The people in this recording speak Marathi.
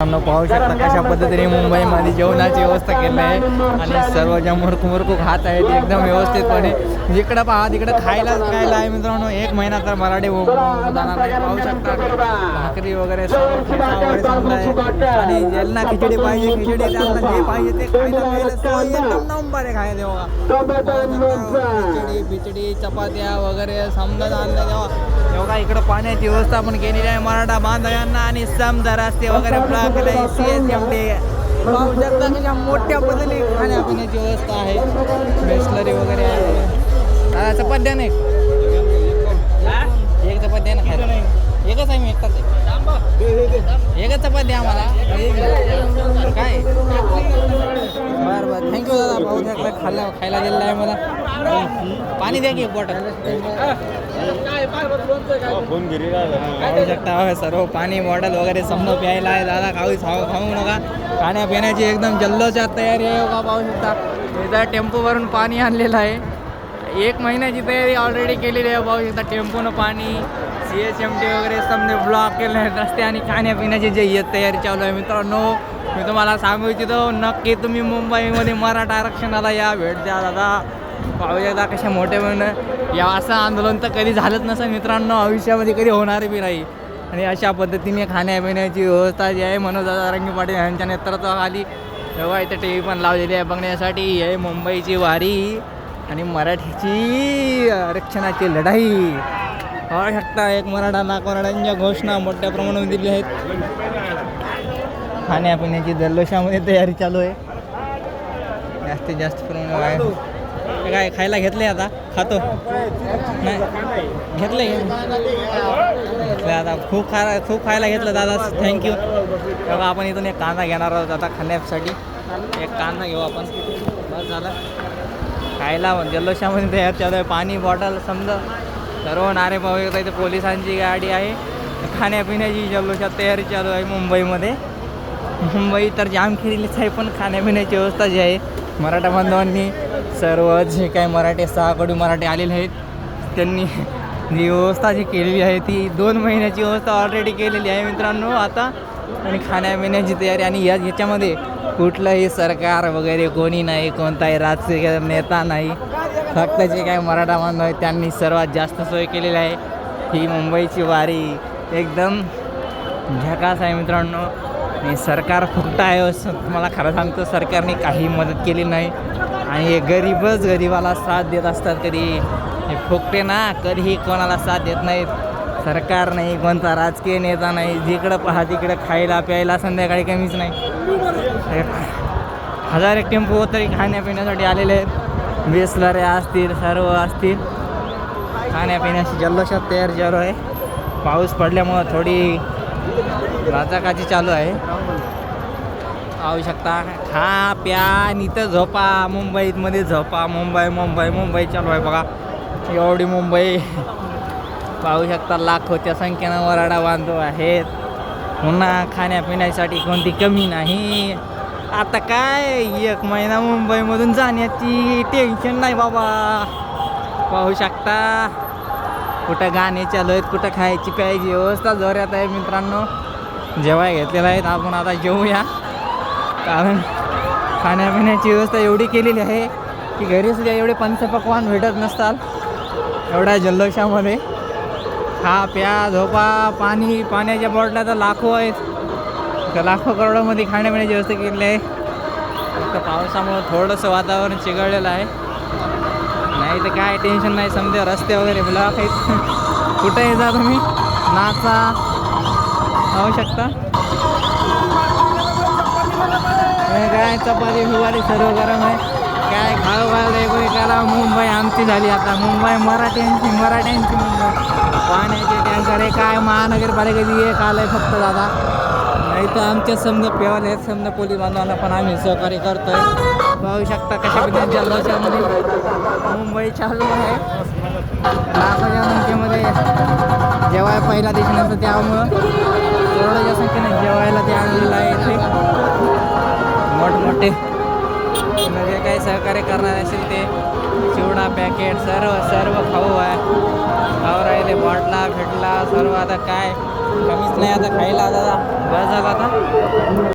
मित्रांनो पाहू शकता कशा पद्धतीने मुंबईमध्ये जेवणाची व्यवस्था केली आहे. आणि सर्व ज्या मुरकू मुरकू खात आहेत एकदम व्यवस्थितपणे जिकडं पहा तिकडं खायलाच खायला आहे मित्रांनो. एक महिना तर मराठी जाणार पाहू शकता भाकरी वगैरे आणि ज्यांना खिचडी पाहिजे खिचडी त्यांना जे पाहिजे ते खायला खायला खिचडी बिचडी चपात्या वगैरे समजा आणलं तेव्हा एवढा इकडं पाण्याची व्यवस्था पण केलेली आहे मराठा बांधवांना आणि समजा रस्ते वगैरे block C S M D मोठ्या बदली खाण्यापिण्याची व्यवस्था आहे. बेसलरी वगैरे आहे. दादा चपात्या नाही. एक चपात्या ना खायला. एकच आहे मी एकटाच आहे. एकच चपाती आम्हाला. काय? थँक्यू दादा. पाहू शकता खाल्ला खायला दिलेलं आहे मला. पाणी द्या की बॉटल. खाऊ शकता होय, सर्व पाणी बॉटल वगैरे समजा प्यायला आहे दादा खाऊ खाऊ खाऊ नका. खाण्यापिण्याची एकदम जल्लोषात तयारी आहे का? पाहू शकता. इथं टेम्पो भरून पाणी आणलेलं आहे. एक महिन्याची तयारी ऑलरेडी केलेली आहे भाऊ. एकदा टेम्पोनं पाणी सी एच एम टी वगैरे समजे ब्लॉक केले आहेत रस्ते आणि खाण्यापिण्याची जे ही तयारी चालू आहे मित्रांनो मी तुम्हाला सांगू इच्छितो नक्की तुम्ही मुंबईमध्ये मराठा आरक्षणाला या भेट द्या दादा. भाऊ एकदा कशा मोठे म्हणून या असं आंदोलन तर कधी झालंच नसेल मित्रांनो आयुष्यामध्ये कधी होणार बी नाही. आणि अशा पद्धतीने खाण्यापिण्याची व्यवस्था जी आहे मनोज दादा रंगी पाटील यांच्या नेतृत्वाखाली तेव्हा इथे टी व्ही पण लावलेली आहे बघण्यासाठी. हे मुंबईची वारी. आणि मराठीची आरक्षणाची लढाई. पाहू शकता एक मराठा नाक मराठ्यांच्या घोषणा मोठ्या प्रमाणात दिल्या आहेत. खाण्यापिण्याची जल्लोषामध्ये तयारी चालू आहे. जास्तीत जास्त प्रमाणात काय खायला घेतले आता? खातो. नाही घेतले घेतले आता. खूप खा खूप खायला घेतलं दादा. थँक्यू तेव्हा आपण इथून एक कांदा घेणार आहोत आता खाण्यासाठी. एक कांदा घेऊ आपण. बस झालं. खायला म्हणजे जल्लोषामध्ये तयार चालू आहे. पाणी बॉटल समजा. सर्व नारे पाहू इथे. पोलिसांची गाडी आहे. खाण्यापिण्याची जल्लोषात तयारी चालू आहे मुंबईमध्ये. मुंबई तर जाम आहे पण खाण्यापिण्याची व्यवस्था जी आहे मराठा बांधवांनी सर्व जे काही मराठे सहाकडून मराठी आलेले आहेत त्यांनी जी व्यवस्था जी केलेली आहे ती दोन महिन्याची व्यवस्था ऑलरेडी केलेली आहे मित्रांनो. आता आणि खाण्यापिण्याची तयारी आणि या ह्याच्यामध्ये कुठलंही सरकार वगैरे कोणी नाही कोणताही राजकीय नेता नाही. फक्त जे काही मराठा बांधव आहेत त्यांनी सर्वात जास्त सोय केलेली आहे. ही मुंबईची वारी. एकदम झकास आहे मित्रांनो. आणि सरकार फुकट आहे असं तुम्हाला खरं सांगतो सरकारने काही मदत केली नाही. आणि हे गरीबच गरीबाला साथ देत असतात कधी. हे फुकटे ना कधीही कोणाला साथ देत नाहीत. सरकार नाही कोणता राजकीय नेता नाही जिकडं पहा तिकडं खायला प्यायला संध्याकाळी कमीच नाही. हजार एक टेम्पो तरी खाण्यापिण्यासाठी आलेले आहेत. बेसलरे असतील सर्व असतील. खाण्यापिण्याची जल्लोषात तयार चालू आहे. पाऊस पडल्यामुळं थोडी राजाकाची चालू आहे. पाहू शकता खा प्या निथं इथं झोपा. मुंबईमध्ये झोपा. मुंबई मुंबई मुंबई चालू आहे बघा. एवढी मुंबई. पाहू शकता लाखोच्या संख्येनं वराडा बांधव आहेत. पुन्हा खाण्यापिण्यासाठी कोणती कमी नाही. आता काय एक महिना मुंबईमधून जाण्याची टेन्शन नाही बाबा. पाहू शकता कुठं गाणे चालू आहेत कुठं खायची प्यायची व्यवस्था जोऱ्यात आहे मित्रांनो. जेवाय घेतलेलं आहेत आपण आता जेवूया कारण खाण्यापिण्याची व्यवस्था एवढी केलेली आहे की घरी सुद्धा एवढे पंचपक्वान भेटत नसतात. एवढ्या जल्लोषामध्ये. खा प्या झोपा पाणी पाण्याच्या बॉटल्या तर लाखो आहेत. तर लाखो करोडोमध्ये खाण्यापिण्याची व्यवस्था केलेली आहे. फक्त पावसामुळं थोडंसं वातावरण चिघळलेलं आहे. नाही तर काय टेन्शन नाही. समजा रस्ते वगैरे ब्लॉक आहेत. कुठेही जा तुम्ही. नाचा. खाऊ शकता. काय चपाती फुवारी सर्व गरम आहे. काय खाऊ घाल मुंबई आमची झाली आता. मुंबई मराठ्यांची मराठ्यांची मुंबई. पाण्याचे टँकर हे काय महानगरपालिकेची एक आलं आहे फक्त दादा. नाही तर आमच्या समजा पेवाल आहेत समजा पोलीस बांधवांना पण आम्ही सहकार्य करतोय. पाहू शकता कशा पद्धतीने जल्लोषामध्ये मुंबई चालू आहे. लाखोच्या संख्येमध्ये जेव्हा पहिला दिवशी नसतं त्यामुळं. वगैरे करणार असेल ते. चिवडा पॅकेट सर्व सर्व खाऊ आहे. खाऊ राहिले बॉटला भेटला सर्व आता काय? कमीच नाही आता खायला आता. बस आता.